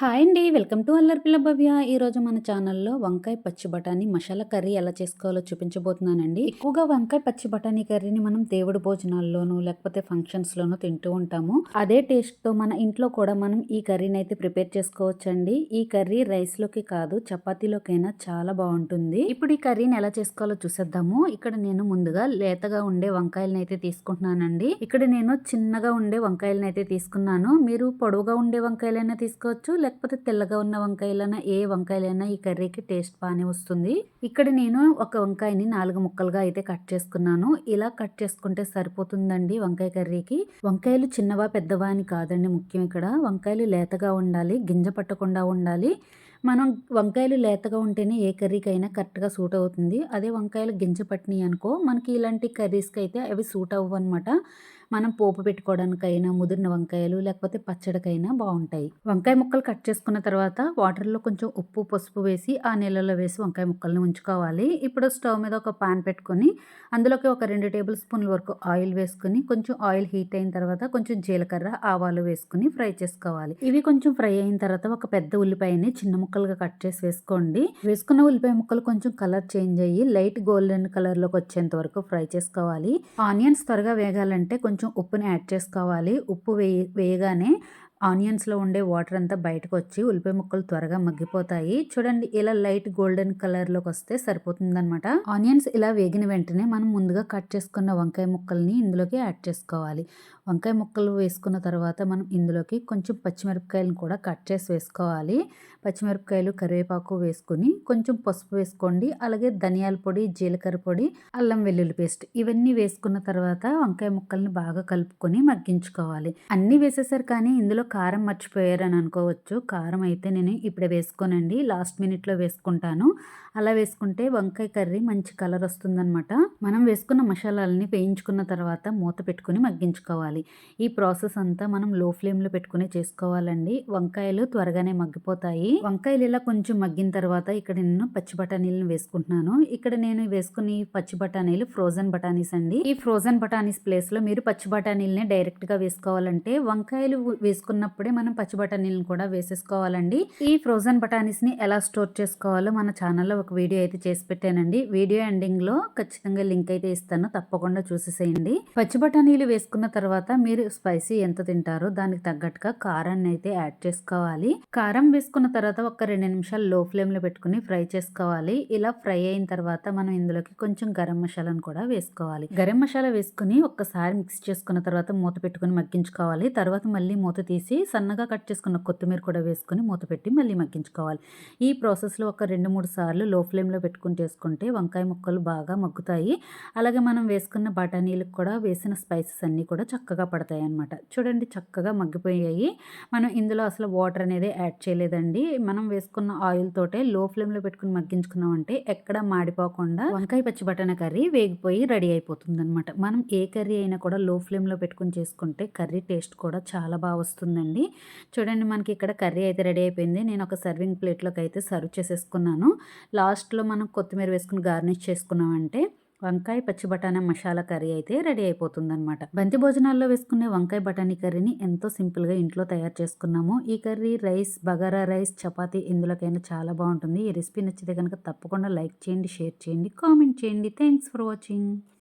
Hi అండి. Welcome to Allaripilla Bhavya. ఈరోజు మన ఛానల్లో వంకాయ పచ్చి బఠానీ మసాలా కర్రీ ఎలా చేసుకోవాలో చూపించబోతున్నానండి. ఎక్కువగా వంకాయ పచ్చి బఠానీ కర్రీని మనం దేవుడి భోజనాల్లోనూ లేకపోతే ఫంక్షన్స్లోనూ తింటూ ఉంటాము. అదే టేస్ట్తో మన ఇంట్లో కూడా మనం ఈ కర్రీని అయితే ప్రిపేర్ చేసుకోవచ్చండి. ఈ కర్రీ రైస్లోకి కాదు చపాతీలోకైనా చాలా బాగుంటుంది. ఇప్పుడు ఈ కర్రీని ఎలా చేసుకోవాలో చూసేద్దాము. ఇక్కడ నేను ముందుగా లేతగా ఉండే వంకాయలను అయితే తీసుకుంటున్నానండి. ఇక్కడ నేను చిన్నగా ఉండే వంకాయలను అయితే తీసుకున్నాను. మీరు పొడవుగా ఉండే వంకాయలైనా తీసుకోవచ్చు లేకపోతే తెల్లగా ఉన్న వంకాయలైనా ఏ వంకాయలైనా ఈ కర్రీకి టేస్ట్ బాగానే వస్తుంది. ఇక్కడ నేను ఒక వంకాయని నాలుగు ముక్కలుగా అయితే కట్ చేసుకున్నాను. ఇలా కట్ చేసుకుంటే సరిపోతుందండి వంకాయ కర్రీకి. వంకాయలు చిన్నవా పెద్దవా అని కాదండి ముఖ్యం ఇక్కడ. వంకాయలు లేతగా ఉండాలి గింజ పట్టకుండా ఉండాలి. మనం వంకాయలు లేతగా ఉంటేనే ఏ కర్రీకైనా కరెక్ట్గా సూట్ అవుతుంది అదే వంకాయలు గింజ పట్టినాయి అనుకో మనకి ఇలాంటి కర్రీస్కి అయితే అవి సూట్ అవ్వు అనమాట మనం పోపు పెట్టుకోవడానికైనా ముదిరిన వంకాయలు లేకపోతే పచ్చడికైనా బాగుంటాయి వంకాయ ముక్కలు కట్ చేసుకున్న తర్వాత వాటర్లో కొంచెం ఉప్పు పసుపు వేసి ఆ నీళ్ళలో వేసి వంకాయ ముక్కల్ని ఉంచుకోవాలి. ఇప్పుడు స్టవ్ మీద ఒక పాన్ పెట్టుకొని అందులోకి ఒక రెండు టేబుల్ స్పూన్ల వరకు ఆయిల్ వేసుకుని కొంచెం ఆయిల్ హీట్ అయిన తర్వాత కొంచెం జీలకర్ర ఆవాలు వేసుకుని ఫ్రై చేసుకోవాలి. ఇవి కొంచెం ఫ్రై అయిన తర్వాత ఒక పెద్ద ఉల్లిపాయని చిన్న ముక్క ముక్కలుగా కట్ చేసి వేసుకోండి. వేసుకున్న ఉల్లిపాయ ముక్కలు కొంచెం కలర్ చేంజ్ అయ్యి లైట్ గోల్డెన్ కలర్లోకి వచ్చేంత వరకు ఫ్రై చేసుకోవాలి. ఆనియన్స్ త్వరగా వేగాలంటే కొంచెం ఉప్పుని యాడ్ చేసుకోవాలి. ఉప్పు వేయ వేయగానే ఆనియన్స్లో ఉండే వాటర్ అంతా బయటకు వచ్చి ఉల్లిపాయ ముక్కలు త్వరగా మగ్గిపోతాయి. చూడండి ఇలా లైట్ గోల్డెన్ కలర్లోకి వస్తే సరిపోతుందనమాట ఆనియన్స్ ఇలా వేగిన వెంటనే మనం ముందుగా కట్ చేసుకున్న వంకాయ ముక్కల్ని ఇందులోకి యాడ్ చేసుకోవాలి. వంకాయ ముక్కలు వేసుకున్న తర్వాత మనం ఇందులోకి కొంచెం పచ్చిమిరపకాయలను కూడా కట్ చేసి వేసుకోవాలి. పచ్చిమిరపకాయలు కరివేపాకు వేసుకొని కొంచెం పసుపు వేసుకోండి. అలాగే ధనియాల పొడి జీలకర్ర పొడి అల్లం వెల్లుల్లి పేస్ట్ ఇవన్నీ వేసుకున్న తర్వాత వంకాయ ముక్కల్ని బాగా కలుపుకొని మగ్గించుకోవాలి. అన్నీ వేసేసారు కానీ ఇందులో కారం మర్చిపోయారని అనుకోవచ్చు. కారం అయితే నేను ఇప్పుడే వేసుకోనండి. లాస్ట్ మినిట్లో వేసుకుంటాను. అలా వేసుకుంటే వంకాయ కర్రీ మంచి కలర్ వస్తుందనమాట మనం వేసుకున్న మసాలాలని వేయించుకున్న తర్వాత మూత పెట్టుకుని మగ్గించుకోవాలి. ఈ ప్రాసెస్ అంతా మనం లో ఫ్లేమ్లో పెట్టుకునే చేసుకోవాలండి. వంకాయలు త్వరగానే మగ్గిపోతాయి. వంకాయలు ఇలా కొంచెం మగ్గిన తర్వాత ఇక్కడ నేను పచ్చి బఠానీలను వేసుకుంటున్నాను. ఇక్కడ నేను వేసుకుని పచ్చి బఠానీలు ఫ్రోజన్ బఠానీస్ అండి. ఈ ఫ్రోజన్ బఠానీస్ ప్లేస్లో మీరు పచ్చి బఠానీలని డైరెక్ట్గా వేసుకోవాలంటే వంకాయలు వేసుకున్నప్పుడే మనం పచ్చి బఠానీలను కూడా వేసేసుకోవాలండి. ఈ ఫ్రోజన్ బఠానీస్ని ఎలా స్టోర్ చేసుకోవాలో మన ఛానల్లో ఒక వీడియో అయితే చేసి పెట్టానండి. వీడియో ఎండింగ్లో ఖచ్చితంగా లింక్ అయితే ఇస్తాను. తప్పకుండా చూసేసేయండి. పచ్చి బఠానీలు వేసుకున్న తర్వాత మీరు స్పైసీ ఎంత తింటారో దానికి తగ్గట్టుగా కారాన్ని అయితే యాడ్ చేసుకోవాలి. కారం వేసుకున్న తర్వాత ఒక రెండు నిమిషాలు లో ఫ్లేమ్లో పెట్టుకుని ఫ్రై చేసుకోవాలి. ఇలా ఫ్రై అయిన తర్వాత మనం ఇందులోకి కొంచెం గరం మసాలాను కూడా వేసుకోవాలి. గరం మసాలా వేసుకుని ఒక్కసారి మిక్స్ చేసుకున్న తర్వాత మూత పెట్టుకుని మగ్గించుకోవాలి. తర్వాత మళ్ళీ మూత తీసి సన్నగా కట్ చేసుకున్న కొత్తిమీర కూడా వేసుకుని మూత పెట్టి మళ్ళీ మగ్గించుకోవాలి. ఈ ప్రాసెస్లో ఒక రెండు మూడు సార్లు లో ఫ్లేమ్లో పెట్టుకుని చేసుకుంటే వంకాయ ముక్కలు బాగా మగ్గుతాయి. అలాగే మనం వేసుకున్న బఠానీలకు కూడా వేసిన స్పైసెస్ అన్నీ కూడా చక్కగా పడతాయి అన్నమాట చూడండి చక్కగా మగ్గిపోయాయి. మనం ఇందులో అసలు వాటర్ అనేది యాడ్ చేయలేదండి. మనం వేసుకున్న ఆయిల్ తోటే లో ఫ్లేమ్లో పెట్టుకుని మగ్గించుకున్నాం అంటే ఎక్కడ మాడిపోకుండా వంకాయ పచ్చి బటానా కర్రీ వేగిపోయి రెడీ అయిపోతుంది అనమాట మనం ఏ కర్రీ అయినా కూడా లో ఫ్లేమ్లో పెట్టుకుని చేసుకుంటే కర్రీ టేస్ట్ కూడా చాలా బాగా వస్తుందండి. చూడండి మనకి ఇక్కడ కర్రీ అయితే రెడీ అయిపోయింది. నేను ఒక సర్వింగ్ ప్లేట్లోకి అయితే సర్వ్ చేసేసుకున్నాను. లాస్ట్లో మనం కొత్తిమీర వేసుకుని గార్నిష్ చేసుకున్నామంటే వంకాయ పచ్చి బఠానీ మసాలా కర్రీ అయితే రెడీ అయిపోతుందన్నమాట. బంతి భోజనాల్లో వేసుకునే వంకాయ బఠానీ కర్రీని ఎంతో సింపుల్గా ఇంట్లో తయారు చేసుకున్నాము. ఈ curry rice bagara rice chapati ఇందులోకైనా చాలా బాగుంటుంది. ఈ రెసిపీ నచ్చితే కనుక తప్పకుండా లైక్ చేయండి షేర్ చేయండి కామెంట్ చేయండి. Thanks for watching.